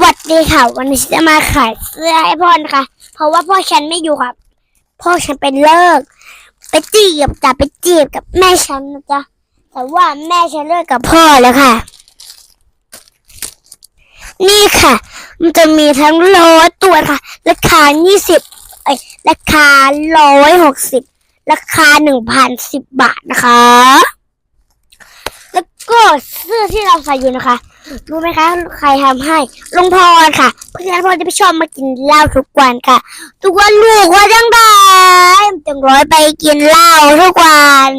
วัสดีค่ะ วันนี้จะมาขายเสื้อให้พ่อนะคะ เพราะว่าพ่อฉันไม่อยู่ครับ พ่อฉันเป็นเลิก ไปจีบจะไปจีบกับแม่ฉันนะจ๊ะแต่ว่าแม่ฉันเลิกกับพ่อแล้วค่ะ นี่ค่ะ มันจะมีทั้งร้อยตัวค่ะ ราคายี่สิบเอ้ยราคาร้อยหกสิบราคาหนึ่งพันสิบบาทนะคะ เสื้อที่เราใส่อยู่นะคะ รู้ไหมคะ ใครทำให้ลุงพรค่ะ เพื่อนพ่อจะไปชอบมากินเหล้าทุกวันค่ะ ทุกวันลูกว่าจังได้จังร้อยไปกินเหล้าทุกวัน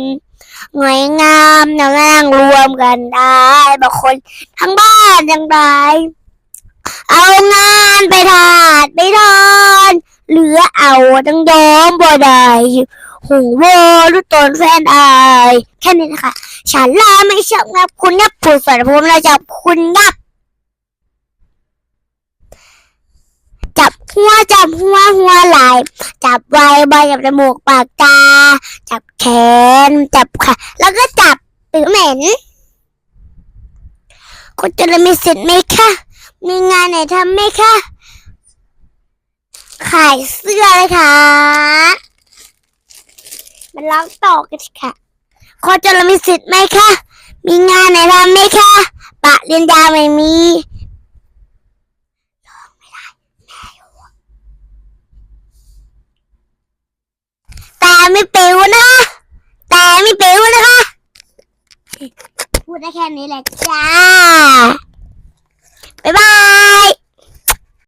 หงอยงามนะนั่งรวมกันได้บางคนทั้งบ้านจังได้เอางานไปทาดไปทอนเหลือเอาจังยอมบ่ได้ หูโวรู้ตนแฟนอายแค่นี้นะคะ ฉันลาไม่ชอบงับคุณงับผู้สวนภูมิเราจับคุณงับ จับหัวจับหัวหัวไหลจับไวใบจับจมูกปากตา จับแขน จับขาแล้วก็จับตือเหม็นคุณจะมีสิทธิ์ไหมคะมีงานไหนทำไหมคะขายเสื้อเลยค่ะ ร้องต่อกันค่ะคนจะมีสิทธิ์ไหมคะ มีงานไหนทำไหมคะปะเรียนยาไม่มีร้องไม่ได้แม่อยู่แต่ไม่ปิวนะ แต่ไม่ปิวนะคะ พูดได้แค่นี้แหละจ้า